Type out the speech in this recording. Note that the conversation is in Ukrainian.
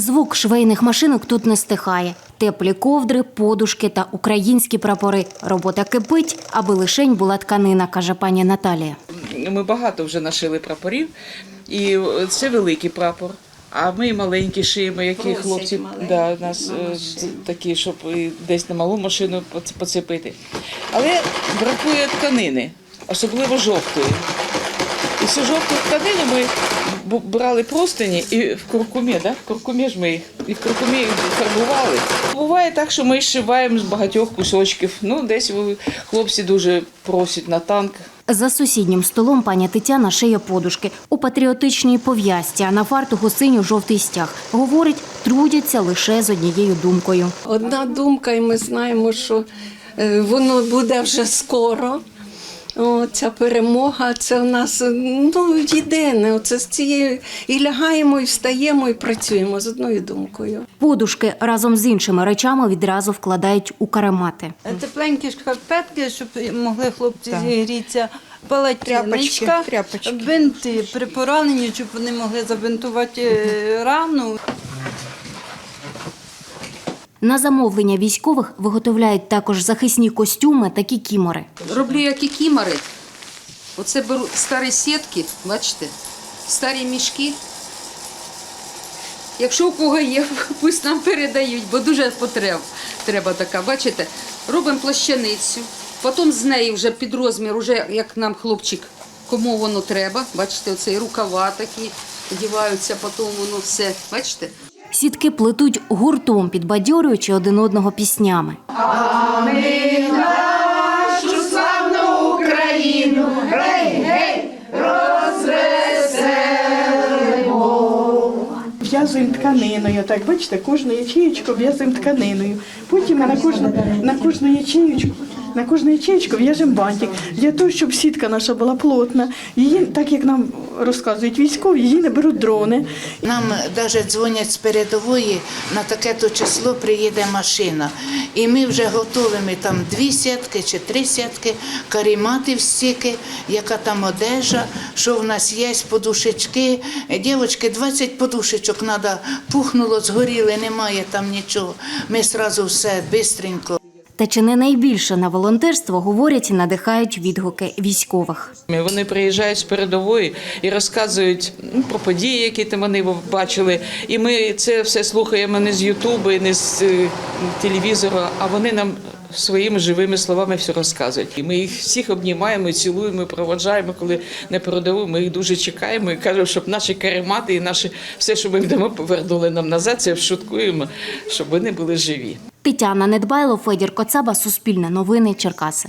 Звук швейних машинок тут не стихає. Теплі ковдри, подушки та українські прапори. Робота кипить, аби лишень була тканина, каже пані Наталія. Ми багато вже нашили прапорів, і це великий прапор. А ми маленькі шиємо, які хлопці маленькі да, у нас на е, такі, щоб десь на малу машину поцепити. Але бракує тканини, особливо жовтої. І цю жовту тканину ми брали простині і в куркумі, да? в куркумі ж ми їх і в куркумі їх фарбували. Буває так, що ми зшиваємо з багатьох кусочків. Ну, десь хлопці дуже просять на танк. За сусіднім столом пані Тетяна шиє подушки у патріотичній пов'язці, а на фартуху синьо-жовтий стяг. Говорить, трудяться лише з однією думкою. Одна думка, і ми знаємо, що е, воно буде вже скоро. О, ця перемога, це в нас ну, єдине. Оце з цією і лягаємо, і встаємо, і працюємо з одною думкою. Подушки разом з іншими речами відразу вкладають у каремати. Тепленькі шкарпетки, щоб могли хлопці Так. зігрітися, палатіночка, Тряпочки, тряпочки. бинти при пораненні, щоб вони могли забинтувати е, рану. На замовлення військових виготовляють також захисні костюми та кікімори. Роблю як і кімари. Оце беру старі сітки, бачите, старі мішки. Якщо у кого є, пусть нам передають, бо дуже потреб. Треба така, бачите? Робимо плащаницю, потім з неї вже під розмір, уже як нам хлопчик, кому воно треба. Бачите, оце рукава такі одіваються, потім воно все. Бачите? Сітки плетуть гуртом, підбадьорюючи один одного піснями. В'язуємо тканиною, так бачите, кожну ячеєчку в'язуємо тканиною. Потім ми на кожну, на кожну ячеєчку, на кожну ячеєчку в'яжемо бантик. Для того, щоб сітка наша була плотна. Її, так як нам розказують військові, її не беруть дрони. Нам навіть дзвонять з передової, на таке то число приїде машина. І ми вже готовими там дві сітки чи три сітки, карімати стільки, яка там одежа, що в нас є, подушечки. Дівчатки, 20 подушечок треба, пухнуло, згоріли, немає там нічого. Ми одразу все бистренько. Та чи не найбільше на волонтерство говорять і надихають відгуки військових. Вони приїжджають з передової і розказують ну, про події, які там вони бачили. І ми це все слухаємо не з Ютубу, не з е, телевізора, а вони нам своїми живими словами все розказують. І ми їх всіх обнімаємо, цілуємо, проводжаємо, коли на передову. Ми їх дуже чекаємо і кажемо, щоб наші каремати і наші все, що ми вдамо, повернули нам назад. Це шуткуємо, щоб вони були живі. Тетяна Недбайло, Федір Коцаба, Суспільне новини, Черкаси.